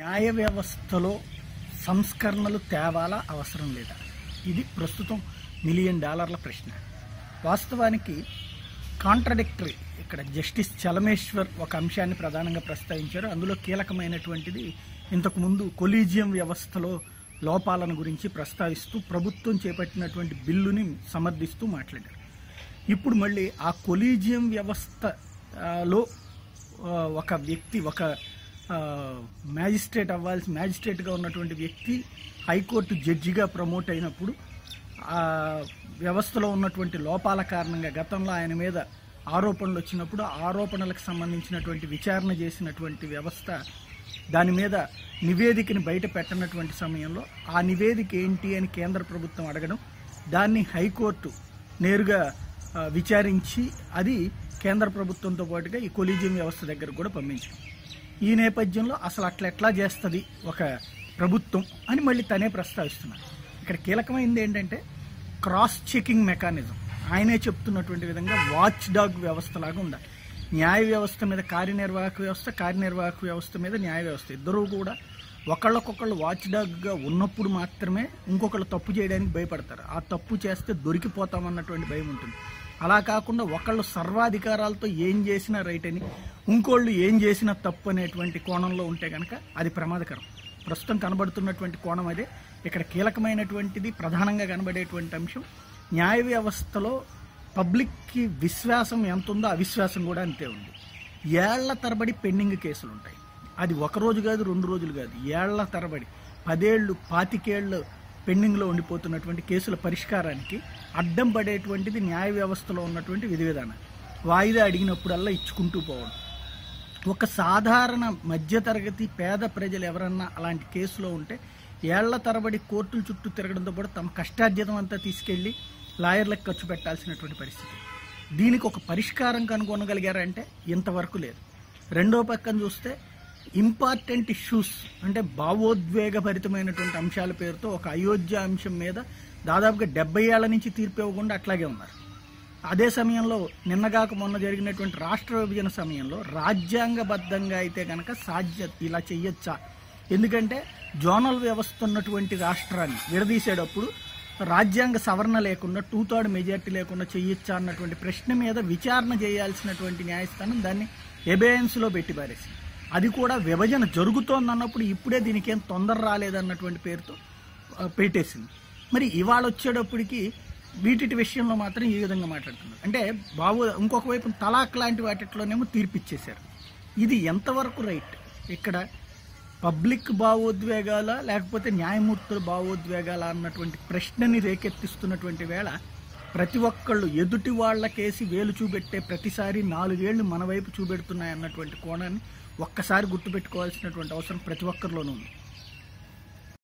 న్యాయ వ్యవస్థలో సంస్కరణలు తేవాలా అవసరం లేదా. ఇది ప్రస్తుతం మిలియన్ డాలర్ల ప్రశ్న. వాస్తవానికి కాంట్రడిక్టరీ ఇక్కడ జస్టిస్ చలమేశ్వర్ ఒక అంశాన్ని ప్రధానంగా ప్రస్తావించారు. అందులో కీలకమైనటువంటిది ఇంతకుముందు కొలీజియం వ్యవస్థలో లోపాలను గురించి ప్రస్తావిస్తూ ప్రభుత్వం చేపట్టినటువంటి బిల్లుని సమర్థిస్తూ మాట్లాడారు. ఇప్పుడు మళ్ళీ ఆ కొలీజియం వ్యవస్థలో ఒక వ్యక్తి ఒక మ్యాజిస్ట్రేట్ అవ్వాల్సి మ్యాజిస్ట్రేట్గా ఉన్నటువంటి వ్యక్తి హైకోర్టు జడ్జిగా ప్రమోట్ అయినప్పుడు ఆ వ్యవస్థలో ఉన్నటువంటి లోపాల కారణంగా గతంలో ఆయన మీద ఆరోపణలు వచ్చినప్పుడు ఆ ఆరోపణలకు సంబంధించినటువంటి విచారణ చేసినటువంటి వ్యవస్థ దాని మీద నివేదికని బయట పెట్టనటువంటి సమయంలో ఆ నివేదిక ఏంటి అని కేంద్ర ప్రభుత్వం అడగడం దాన్ని హైకోర్టు నేరుగా విచారించి అది కేంద్ర ప్రభుత్వంతో పాటుగా ఈ కొలీజియం వ్యవస్థ దగ్గర కూడా పంపించారు ఈ నేపథ్యంలో అసలు అట్లా ఎట్లా చేస్తుంది ఒక ప్రభుత్వం అని మళ్ళీ తనే ప్రస్తావిస్తున్నారు. ఇక్కడ కీలకమైంది ఏంటంటే క్రాస్ చెకింగ్ మెకానిజం. ఆయనే చెప్తున్నటువంటి విధంగా వాచ్ డాగ్ వ్యవస్థ లాగా ఉండాలి న్యాయ వ్యవస్థ మీద కార్యనిర్వాహక వ్యవస్థ కార్యనిర్వాహక వ్యవస్థ మీద న్యాయ వ్యవస్థ. ఇద్దరూ కూడా ఒకళ్ళకొకళ్ళు వాచ్ డాగ్గా ఉన్నప్పుడు మాత్రమే ఇంకొకళ్ళు తప్పు చేయడానికి భయపడతారు. ఆ తప్పు చేస్తే దొరికిపోతామన్నటువంటి భయం ఉంటుంది. అలా కాకుండా ఒకళ్ళు సర్వాధికారాలతో ఏం చేసినా రైట్ అని ఇంకోళ్ళు ఏం చేసినా తప్పు అనేటువంటి కోణంలో ఉంటే కనుక అది ప్రమాదకరం. ప్రస్తుతం కనబడుతున్నటువంటి కోణం అదే. ఇక్కడ కీలకమైనటువంటిది ప్రధానంగా కనబడేటువంటి అంశం న్యాయ వ్యవస్థలో పబ్లిక్కి విశ్వాసం ఎంత ఉందో అవిశ్వాసం కూడా అంతే ఉంది. ఏళ్ళ తరబడి పెండింగ్ కేసులు ఉంటాయి. అది ఒక రోజు కాదు రెండు రోజులు కాదు ఏళ్ళ తరబడి పదేళ్ళు పాతికేళ్ళు పెండింగ్లో ఉండిపోతున్నటువంటి కేసుల పరిష్కారానికి అడ్డం పడేటువంటిది న్యాయ వ్యవస్థలో ఉన్నటువంటి విధి విధానం వాయిదా అడిగినప్పుడల్లా ఇచ్చుకుంటూ పోవడం. ఒక సాధారణ మధ్యతరగతి పేద ప్రజలు ఎవరన్నా అలాంటి కేసులో ఉంటే ఏళ్ళ తరబడి కోర్టుల చుట్టూ తిరగడంతో పాటు తమ కష్టార్జితం అంతా తీసుకెళ్ళి లాయర్లకు ఖర్చు పెట్టాల్సినటువంటి పరిస్థితి. దీనికి ఒక పరిష్కారం కనుగొనగలిగారంటే ఇంతవరకు లేదు. రెండో పక్కన చూస్తే ఇంపార్టెంట్ ఇష్యూస్ అంటే భావోద్వేగభరితమైనటువంటి అంశాల పేరుతో ఒక అయోధ్య అంశం మీద దాదాపుగా డెబ్బై ఏళ్ళ నుంచి తీర్పు ఇవ్వకుండా అట్లాగే ఉన్నారు. అదే సమయంలో నిన్నగాక మొన్న జరిగినటువంటి రాష్ట్ర విభజన సమయంలో రాజ్యాంగబద్ధంగా అయితే కనుక సాధ్య ఇలా చెయ్యొచ్చా? ఎందుకంటే జోనల్ వ్యవస్థ ఉన్నటువంటి రాష్ట్రాన్ని విడదీసేటప్పుడు రాజ్యాంగ సవరణ లేకుండా టూ థర్డ్ మెజార్టీ లేకుండా చెయ్యొచ్చా అన్నటువంటి ప్రశ్న మీద విచారణ చేయాల్సినటువంటి న్యాయస్థానం దాన్ని ఎబేయన్స్లో పెట్టి పారేసి అది కూడా విభజన జరుగుతోందన్నప్పుడు ఇప్పుడే దీనికి ఏం తొందర రాలేదన్నటువంటి పేరుతో పెట్టేసింది. మరి ఇవాళ వచ్చేటప్పటికి వీటి విషయంలో మాత్రం ఈ విధంగా మాట్లాడుతున్నారు. అంటే బాబు ఇంకొక వైపు తలాక్ లాంటి వాటిలోనేమో తీర్పిచ్చేశారు. ఇది ఎంతవరకు రైట్? ఇక్కడ పబ్లిక్ భావోద్వేగాల లేకపోతే న్యాయమూర్తుల భావోద్వేగాల అన్నటువంటి ప్రశ్నని రేకెత్తిస్తున్నటువంటి వేళ ప్రతి ఒక్కళ్ళు ఎదుటి వాళ్ళకేసి వేలు చూపెట్టే ప్రతిసారి నాలుగేళ్ళు మన వైపు చూపెడుతున్నాయి అన్నటువంటి కోణాన్ని ఒక్కసారి గుర్తుపెట్టుకోవాల్సినటువంటి అవసరం ప్రతి ఒక్కరిలోనూ ఉంది.